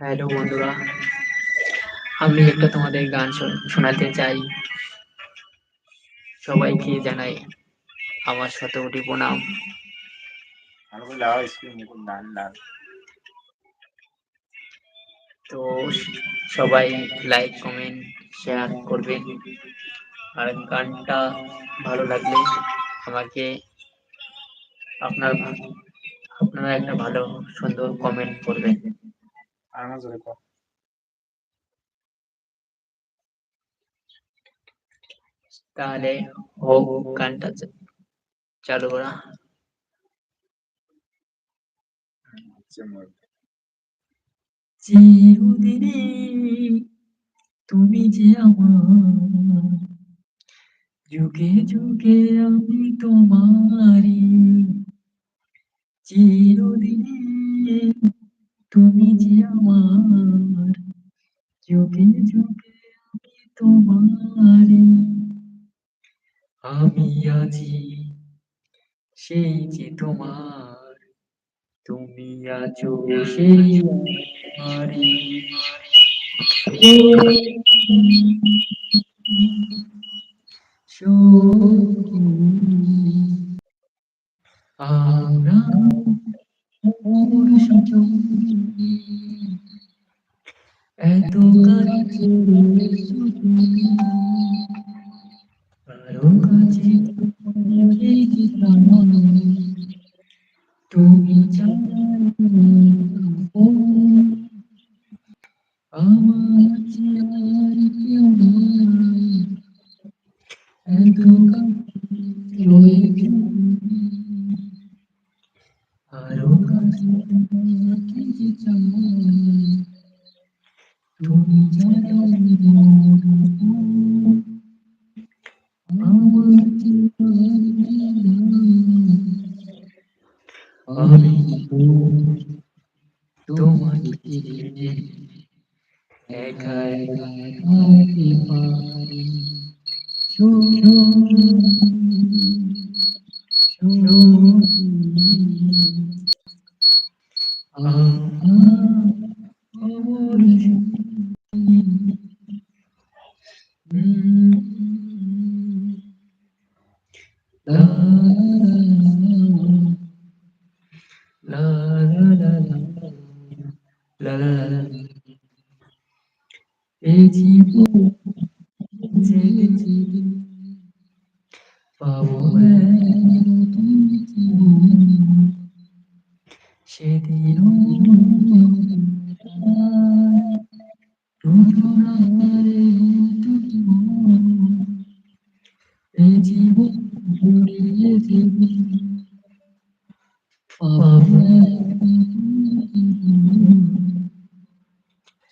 Hello বন্ধুরা। আমি একটা তোমাদের গান শোনাতে চাই। সবাইকে জানাই আমার শতকোটি প্রণাম। তো সবাই লাইক কমেন্ট শেয়ার করবেন। আর গানটা ভালো লাগলে আমাকে আপনার আপনারা একটা ভালো, সুন্দর কমেন্ট করবেন। আমার জোরে কর। তাহলে হোক গানটা চালু করা। আচ্ছা চিরদিনে তুমি যে আমার যুগে যুগে আমি তোমারি চিরদিনে তুমি যে আমার, যুগে যুগে আমি তোমারি। আমি আছি সেই যে তোমার, তুমি আছো সেই আমারি আমরা সখী, এত কাছে তুমি জানো আমার যে আর কেউ নাই আমি তো তোমাকে একা একা থাকতে পারি La la la la la la la la এই জীবন জেগে জেগে পাবো নতুন জীবন জীবন জুড়িয়ে দেবে পাবো সেদিন হবে একাকার দুজনারে দুজন আমি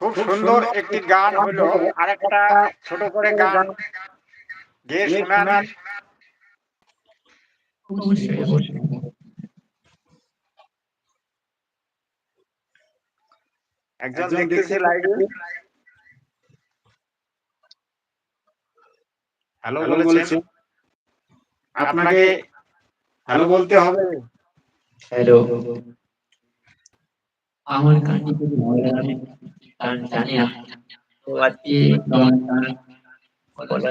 খুব সুন্দর একটি গান হলো আরেকটা ছোট করে গান। গেয়ে শোনান অবশ্যই অবশ্যই। একজন দেখতেছে লাইভে হ্যালো বলেছেন? আপনাকে হ্যালো বলতে হবে? হ্যালো আমার গানটি খুব ভালো লাগে। গান জানি না। তো আজকে তোমার গান বলা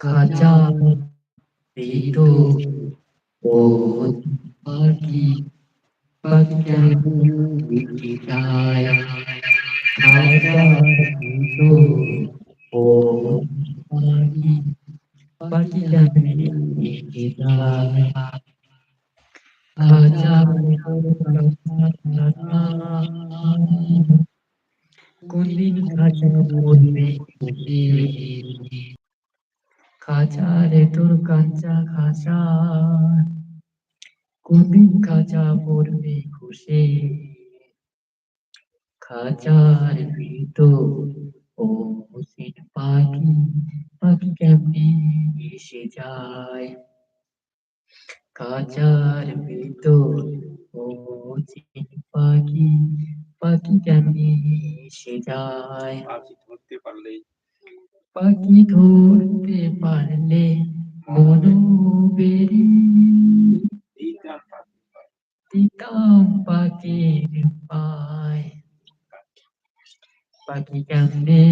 করতে পারি না যদি খারাপ হয়ে থাকে তাহলে আপনাদের ছোট ভাই হবে ক্ষমা করে দেবে খাজা পেটো ও পাখি পাখি কেন মিটি যায় খাজা পেটো ও পাখি পাখি কেন মিটি যায় খাজা কোনদিন খাজা বলবে খুশি খাজা রে তোর কাঁচা খাজা কোনদিন খাজা পড়বে খুশি? খাজার ভিতর ও মুসিন পাখি পাখি কেমনে এসে যায়? খাজার ভিতর ও মুসিন পাখি পাখি কেমনে এসে যায়? পারলেই পাখি ধরতে পারলে মনো বেরি দিতাম পাখির পায়। পাখি কেমনে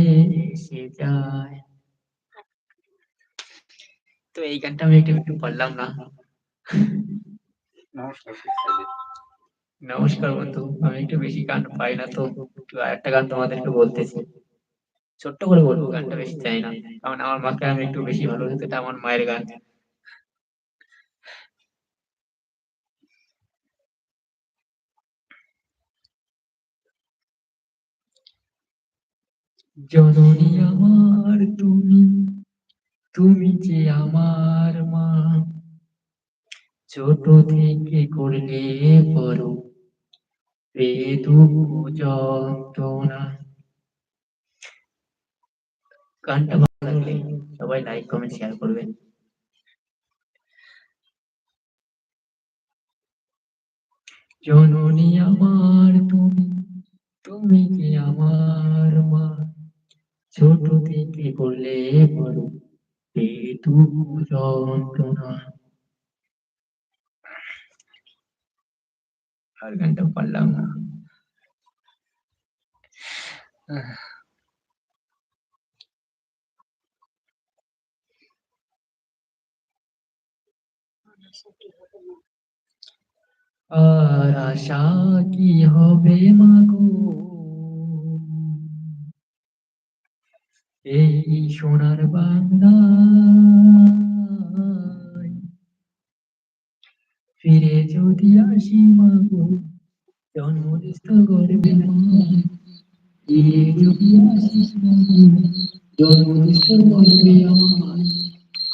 এসে যায়? তো এই গানটা আমি একটু একটু পারলাম না। নমস্কার নমস্কার বন্ধু আমি একটু বেশি গান পাই না তো একটা গান তোমাদেরকে বলতেছি। ছোট্ট করে বলব গানটা বেশি চাই না। কারণ আমার মাকে আমি একটু বেশি ভালোবাসি এটা আমার মায়ের গান। জননী আমার তুমি তুমি যে আমার মা। ছোট থেকে করলে বড় পেয়ে দুঃখ যন্ত্রণা। গানটা ভালো লাগলে সবাই লাইক কমেন্ট শেয়ার করবেন। জননী আমার তুমি তুমি যে আমার মা? ছোট থেকে করলে বড় পেয়ে দুঃখ যন্ত্রণা। আর গানটা পারলাম না। আশা কি হবে মাগো? এই সোনার বাংলায় ফিরে যদি আসি মাগো জন্মদিস্ত মায় ফিরে যদি আসিস মাগো জন্মদিস্ত গর্বে আমায়।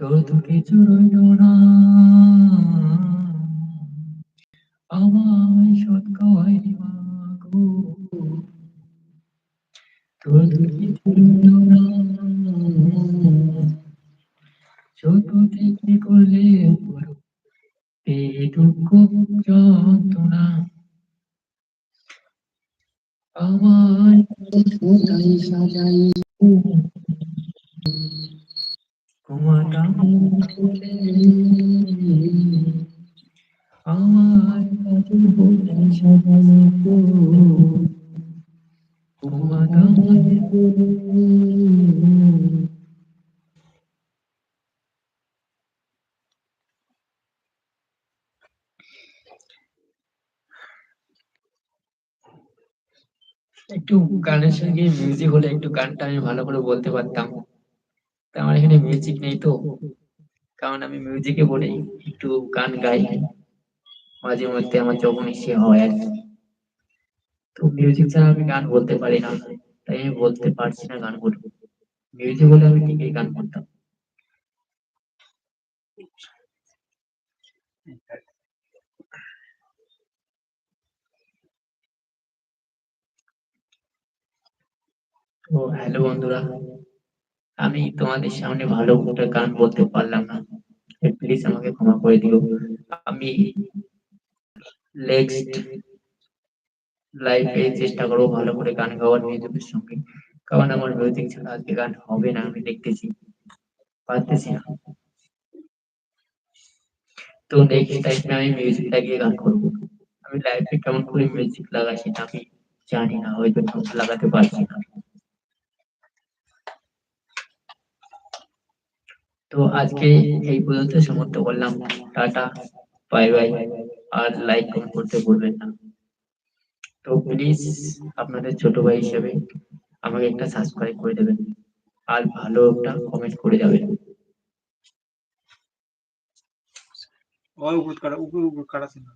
তোর তো কিছু রইল না। আমায় সৎ খাওয়াই মাগো তোর তো কিছু রইল না। ছোট থেকে করলে বড় পেয়ে দুঃখ যন্ত্রণা। আমায় সাজাই আমার কাছে বলে একটু গানের সঙ্গে মিউজিক হলে একটু গানটা আমি ভালো করে বলতে পারতাম। আমার এখানে মিউজিক নেই তো। কারণ আমি মিউজিকে বলেই একটু গান গাই। মাঝে মধ্যে আমার যখন ইচ্ছে হয়। আর তো মিউজিক ছাড়া আমি গান বলতে পারি না। তাই আমি বলতে পারছি না গানগুলো মিউজিক হলে আমি ঠিকই গান করতাম। ও হ্যালো বন্ধুরা। আমি তোমাদের সামনে ভালো একটা গান বলতে পারলাম না। প্লিজ আমাকে ক্ষমা করে দিও। আমি নেক্সট লাইফে চেষ্টা করব ভালো করে গান গাওয়ার মিউজিকের সঙ্গে। কারণ আমার মিউজিক ছাড়া আজকে গান হবে না, আমি দেখতেছি। পারতেছি না। তো নেক্সট টাইমে আমি মিউজিক লাগিয়ে গান করব। আমি লাইফে কেমন করে মিউজিক লাগাই সেটা আমি জানি না জন্য লাগাতে পারছি না। তো আজকে এই পর্যন্ত সমাপ্ত করলাম। Tata, bye bye. আর লাইক করতে ভুলবেন না। তো প্লিজ আপনাদের ছোট ভাই হিসেবে আমাকে একটা সাবস্ক্রাইব করে দেবেন। আর ভালো একটা কমেন্ট করে যাবেন। ওই উপর করা উপর উপর করা ছিল।